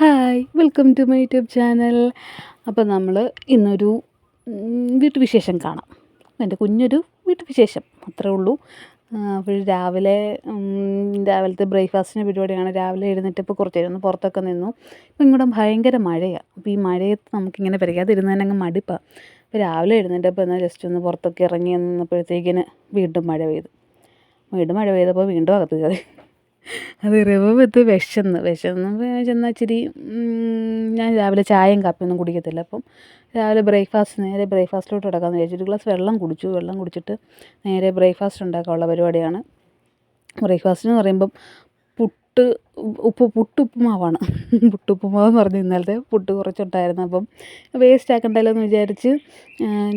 Hi welcome to my YouTube channel അപ്പോൾ നമ്മൾ ഇന്നൊരു വീട്ടുവിശേഷം കാണാം. എന്റെ കുഞ്ഞൊരു വീട്ടുവിശേഷം അത്രേ ഉള്ളൂ. അപ്പോൾ രാവിലെ രാവിലത്തെ ബ്രേക്ക്ഫാസ്റ്റിന്റെ പരിപാടിയാണ്. രാവിലെ എഴുന്നേറ്റ് ഇപ്പോൾ കുറച്ച് നേരം പുറത്തൊക്കെ നിന്നു. ഇപ്പം ഇങ്ങോട്ട് ഭയങ്കര മഴയാണ് അപ്പോൾ ഈ മഴയത്ത് നമുക്കിങ്ങനെ പെരയ്ക്കാതിരുന്ന് തന്നെ അങ്ങ് മടിപ്പാണ് അപ്പോൾ രാവിലെ എഴുന്നേറ്റപ്പോൾ എന്നാൽ ജസ്റ്റ് ഒന്ന് പുറത്തൊക്കെ ഇറങ്ങി നിന്നപ്പോഴത്തേക്കിന് വീണ്ടും മഴ പെയ്തു. വീണ്ടും മഴ പെയ്തപ്പോൾ വീണ്ടും അകത്ത് കയറി. അത് റവത്ത് വിശന്ന് വിശന്ന് ചെന്നാൽ ഇച്ചിരി ഞാൻ രാവിലെ ചായയും കാപ്പിയൊന്നും കുടിക്കത്തില്ല. അപ്പം രാവിലെ ബ്രേക്ക്ഫാസ്റ്റ് നേരെ ബ്രേക്ക്ഫാസ്റ്റിലോട്ട് കിടക്കാമെന്ന് വിചാരിച്ചു. ഒരു ഗ്ലാസ് വെള്ളം കുടിച്ചു. വെള്ളം കുടിച്ചിട്ട് നേരെ ബ്രേക്ക്ഫാസ്റ്റ് ഉണ്ടാക്കാനുള്ള പരിപാടിയാണ്. ബ്രേക്ക്ഫാസ്റ്റ് എന്ന് പറയുമ്പം പുട്ട് ഉപ്പ് പുട്ടുപ്പുമാവാണ് പുട്ടുപ്പുമാവെന്ന് പറഞ്ഞ് ഇന്നലത്തെ പുട്ട് കുറച്ചുണ്ടായിരുന്നു. അപ്പം വേസ്റ്റ് ആക്കണ്ടല്ലോ എന്ന് വിചാരിച്ച്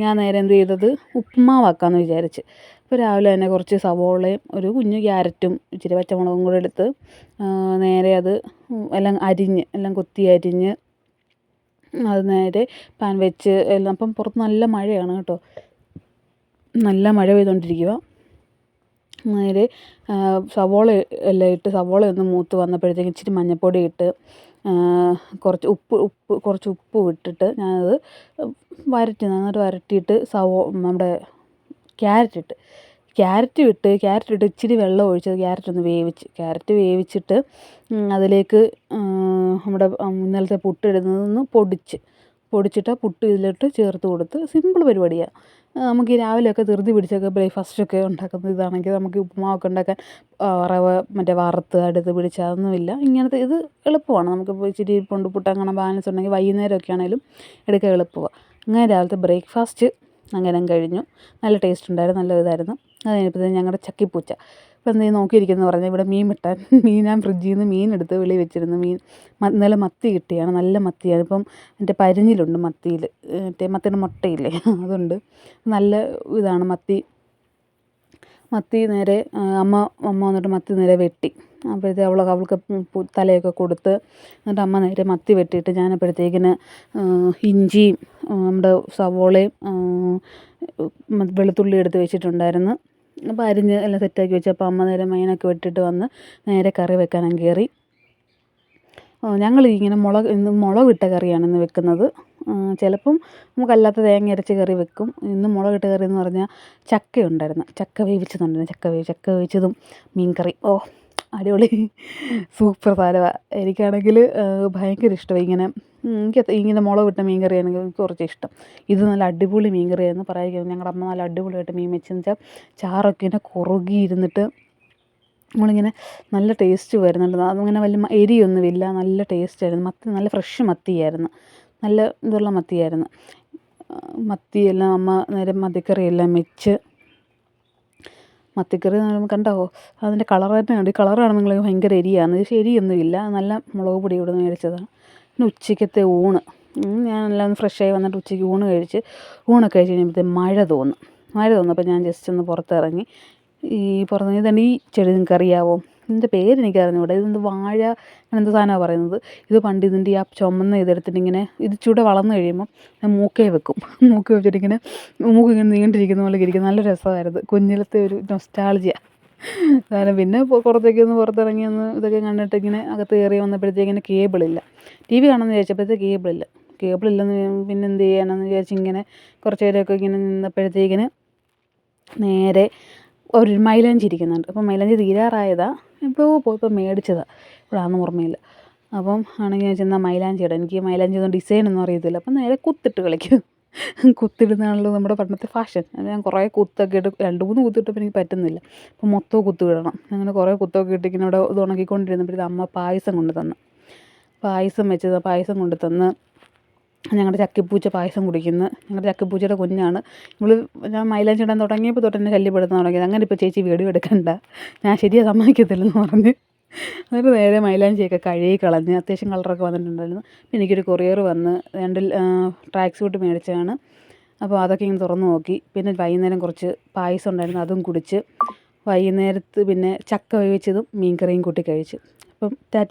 ഞാൻ നേരെ എന്ത് ചെയ്തത്? ഉപ്പുമാവാക്കാമെന്ന് വിചാരിച്ച്. അപ്പോൾ രാവിലെ തന്നെ കുറച്ച് സവോളയും ഒരു കുഞ്ഞു ക്യാരറ്റും ഇച്ചിരി പച്ചമുളകും കൂടെ എടുത്ത് നേരെ അത് എല്ലാം അരിഞ്ഞ് എല്ലാം കൊത്തി അരിഞ്ഞ് അത് നേരെ പാൻ വെച്ച് എല്ലാം. അപ്പം പുറത്ത് നല്ല മഴയാണ് കേട്ടോ. നല്ല മഴ പെയ്തുകൊണ്ടിരിക്കുക നേരെ സവോള എല്ലാം ഇട്ട് സവോള ഒന്ന് മൂത്ത് വന്നപ്പോഴത്തേക്കും ഇച്ചിരി മഞ്ഞൾപ്പൊടി ഇട്ട് കുറച്ച് ഉപ്പ് ഉപ്പ് കുറച്ച് ഉപ്പ് ഇട്ടിട്ട് ഞാനത് വരട്ടി നന്നായിട്ട് വരട്ടിയിട്ട് സവോ നമ്മുടെ ക്യാരറ്റ് ഇട്ട്. ക്യാരറ്റ് ഇട്ട് ക്യാരറ്റ് ഇട്ട് ഇച്ചിരി വെള്ളം ഒഴിച്ച് ക്യാരറ്റ് ഒന്ന് വേവിച്ച് ക്യാരറ്റ് വേവിച്ചിട്ട് അതിലേക്ക് നമ്മുടെ ഇന്നലത്തെ പുട്ടിടുന്നതൊന്ന് പൊടിച്ച് പൊടിച്ചിട്ട് ആ പുട്ട് ഇതിലോട്ട് ചേർത്ത് കൊടുത്ത് സിമ്പിൾ പരിപാടിയാണ് നമുക്ക് ഈ രാവിലെയൊക്കെ ധൃതി പിടിച്ചൊക്കെ ബ്രേക്ക്ഫാസ്റ്റൊക്കെ ഉണ്ടാക്കുന്ന ഇതാണെങ്കിൽ നമുക്ക് ഉപ്പുമാവൊക്കെ ഉണ്ടാക്കാൻ റവ മറ്റേ വറുത്ത് അടുത്ത് പിടിച്ച് അതൊന്നുമില്ല. ഇങ്ങനത്തെ ഇത് എളുപ്പമാണ്. നമുക്കിപ്പോൾ ഇച്ചിരി ഇരിപ്പുണ്ട് പുട്ടങ്ങനെ ബാലൻസ് ഉണ്ടെങ്കിൽ വൈകുന്നേരമൊക്കെ ആണെങ്കിലും എടുക്കാൻ എളുപ്പമാണ് അങ്ങനെ രാവിലത്തെ ബ്രേക്ക്ഫാസ്റ്റ് അങ്ങനെ കഴിഞ്ഞു. നല്ല ടേസ്റ്റ് ഉണ്ടായിരുന്നു നല്ല ഇതായിരുന്നു. അത് കഴിഞ്ഞപ്പോഴത്തേക്കും ഞങ്ങളുടെ ചക്കിപ്പൂച്ച. ഇപ്പം നീ നോക്കിയിരിക്കുന്നു പറഞ്ഞാൽ ഇവിടെ മീൻ വെട്ടാൻ. മീൻ ഞാൻ ഫ്രിഡ്ജിൽ നിന്ന് മീൻ എടുത്ത് വെളി വെച്ചിരുന്നു. മീൻ നല്ല മത്തി കിട്ടിയാണ്. നല്ല മത്തിയാണ്. ഇപ്പം എന്റെ പരിഞ്ഞിലുണ്ട് മത്തിയിൽ. മറ്റേ മത്തിയുടെ മുട്ടയില്ലേ? അതുണ്ട്. നല്ല ഇതാണ് മത്തി. മത്തി നേരെ അമ്മ അമ്മ വന്നിട്ട് മത്തി നേരെ വെട്ടി. അപ്പോഴത്തേക്ക് അവൾ അവൾക്ക് തലയൊക്കെ കൊടുത്ത് എന്നിട്ട് അമ്മ നേരെ മത്തി വെട്ടിയിട്ട് ഞാൻ അപ്പോഴത്തേക്കിന് ഇഞ്ചിയും നമ്മുടെ സവോളയും വെളുത്തുള്ളി എടുത്ത് വെച്ചിട്ടുണ്ടായിരുന്നു. അപ്പോൾ അരിഞ്ഞ് എല്ലാം സെറ്റാക്കി വെച്ചപ്പോൾ അമ്മ നേരെ മീനൊക്കെ വെട്ടിട്ട് വന്ന് നേരെ കറി വെക്കാനും കയറി. ഞങ്ങൾ ഇങ്ങനെ മുളക് ഇന്ന് മുളകിട്ട കറിയാണ് ഇന്ന് വെക്കുന്നത്. ചിലപ്പം നമുക്കല്ലാത്ത തേങ്ങ അരച്ച് കറി വെക്കും. ഇന്ന് മുളകിട്ട കറി എന്ന് പറഞ്ഞാൽ ചക്ക ഉണ്ടായിരുന്നു. ചക്ക വേവിച്ചതുണ്ടായിരുന്നു ചക്ക വേവി ചക്ക വേവിച്ചതും മീൻ കറി ഓ അടിപൊളി. സൂപ്പർ സാധനമാണ് എനിക്കാണെങ്കിൽ ഭയങ്കര ഇഷ്ടമായി ഇങ്ങനെ എനിക്ക് ഇങ്ങനെ മുളകിട്ട മീൻ കറിയാണ് എനിക്ക് കുറച്ച് ഇഷ്ടം. ഇത് നല്ല അടിപൊളി മീൻ കറിയായിരുന്നു പറയാതിരിക്കാൻ ഞങ്ങളുടെ അമ്മ നല്ല അടിപൊളിയായിട്ട് മീൻ വെച്ചെന്ന് വെച്ചാൽ ചാറൊക്കെ ഇങ്ങനെ കുറുകി ഇരുന്നിട്ട് നമ്മളിങ്ങനെ നല്ല ടേസ്റ്റ് വരുന്നുണ്ട്. അതിങ്ങനെ വലിയ എരിയൊന്നുമില്ല നല്ല ടേസ്റ്റ് ആയിരുന്നു. മത്തി നല്ല ഫ്രഷ് മത്തിയായിരുന്നു. നല്ല ഇതുള്ള മത്തിയായിരുന്നു. മത്തിയെല്ലാം അമ്മ നേരെ മത്തിക്കറിയെല്ലാം വെച്ച് മത്തിക്കറി കണ്ടോ അതിന്റെ കളർ തന്നെ ഉണ്ട്. ഈ കളർ കാണുമ്പോൾ ഭയങ്കര എരിയാണ്. ശരിയൊന്നുമില്ല നല്ല മുളക് പൊടി ഇവിടെ നിന്ന് മേടിച്ചതാണ്. പിന്നെ ഉച്ചയ്ക്കത്തെ ഊണ്. ഞാൻ എല്ലാം ഫ്രഷായി വന്നിട്ട് ഉച്ചയ്ക്ക് ഊണ് കഴിച്ച് ഊണൊക്കെ കഴിച്ച് കഴിഞ്ഞപ്പോഴത്തേക്കും മഴ തോന്നും. മഴ തോന്നപ്പോൾ ഞാൻ ജസ്റ്റ് ഒന്ന് പുറത്തിറങ്ങി. ഈ പുറത്ത് ഇതാണ് ഈ ചെടി നിങ്ങൾക്ക് അറിയാവോ ഇതിന്റെ പേര് എനിക്ക് അറിഞ്ഞൂടാ ഇതെന്ത് വാഴ അങ്ങനത്തെ സാധനമാണ് പറയുന്നത്. ഇത് പണ്ട് ഇതിന്റെ ആ ചുമന്ന ഇതെടുത്തിട്ട് ഇങ്ങനെ ഇത് ചൂടെ വളർന്നു കഴിയുമ്പോൾ ഞാൻ മൂക്കേ വെക്കും. മൂക്ക് വെച്ചിട്ടിങ്ങനെ മൂക്ക് ഇങ്ങനെ നീണ്ടിരിക്കുന്ന പോലെ ഇരിക്കും. നല്ല രസമായിരുന്നു. കുഞ്ഞിലത്തെ ഒരു നൊസ്റ്റാൾജിയ കാരണം പിന്നെ പുറത്തേക്ക് ഒന്ന് പുറത്തിറങ്ങി ഒന്ന് ഇതൊക്കെ കണ്ടിട്ട് ഇങ്ങനെ അകത്ത് കയറി വന്നപ്പോഴത്തേക്കിന് കേബിളില്ല ടി വി കാണാമെന്ന് വിചാരിച്ചപ്പോഴത്തേക്ക് കേബിളില്ല കേബിളില്ലെന്ന് പിന്നെ എന്ത് ചെയ്യാനെന്ന് വിചാരിച്ച് ഇങ്ങനെ കുറച്ച് നേരമൊക്കെ ഇങ്ങനെ നിന്നപ്പോഴത്തേക്കിന് നേരെ ഒരു മൈലാഞ്ചി ഇരിക്കുന്നുണ്ട്. അപ്പോൾ മൈലാഞ്ചി തീരാറായതാണ് ഇപ്പോൾ പോയപ്പോൾ മേടിച്ചതാണ് ഇവിടാന്ന് ഓർമ്മയില്ല. അപ്പം ആണെങ്കിൽ ചെന്നാൽ മൈലാഞ്ചി ഇടാം. എനിക്ക് മൈലാഞ്ചി ഒന്നും ഡിസൈനൊന്നും അറിയത്തില്ല. അപ്പം നേരെ കുത്തിട്ട് കളിക്കും. കുത്തിടുന്നതാണല്ലോ നമ്മുടെ പണ്ടത്തെ ഫാഷൻ ഞാൻ കുറേ കുത്തൊക്കെ ഇട്ട് രണ്ട് മൂന്ന് കുത്തിട്ടപ്പോൾ എനിക്ക് പറ്റുന്നില്ല. അപ്പോൾ മൊത്തം കുത്തു ഇടണം. അങ്ങനെ കുറേ കുത്തൊക്കെ ഇട്ട് ഇങ്ങനെ ഇവിടെ ഇത് അമ്മ പായസം കൊണ്ട് തന്നു പായസം വെച്ചത് പായസം കൊണ്ട് തന്ന് ഞങ്ങളുടെ ചക്കിപ്പൂച്ച പായസം കുടിക്കുന്നു. ഞങ്ങളുടെ ചക്കിപ്പൂച്ചയുടെ കുഞ്ഞാണ്. നമ്മൾ ഞാൻ മൈലാഞ്ചി ഇടാൻ തുടങ്ങിയപ്പോൾ തൊട്ട് എന്നെ ശല്യപ്പെടുത്താൻ തുടങ്ങിയത്. അങ്ങനെ ഇപ്പോൾ ചേച്ചി വീഡിയോ എടുക്കണ്ട. ഞാൻ ശരിയാ സമ്മതിക്കത്തില്ലെന്ന് പറഞ്ഞ്. എന്നിട്ട് നേരെ മൈലാഞ്ചിയൊക്കെ കഴുകി കളഞ്ഞ് അത്യാവശ്യം കളറൊക്കെ വന്നിട്ടുണ്ടായിരുന്നു. പിന്നെ എനിക്കൊരു കൊറിയർ വന്ന് രണ്ട് ട്രാക്ക് സൂട്ട് മേടിച്ചതാണ്. അപ്പോൾ അതൊക്കെ ഇങ്ങനെ തുറന്നു നോക്കി. പിന്നെ വൈകുന്നേരം കുറച്ച് പായസം ഉണ്ടായിരുന്നു അതും കുടിച്ച് വൈകുന്നേരത്ത് പിന്നെ ചക്ക വേവിച്ചതും മീൻ കറിയും കൂട്ടി കഴിച്ചു. അപ്പം ടാറ്റ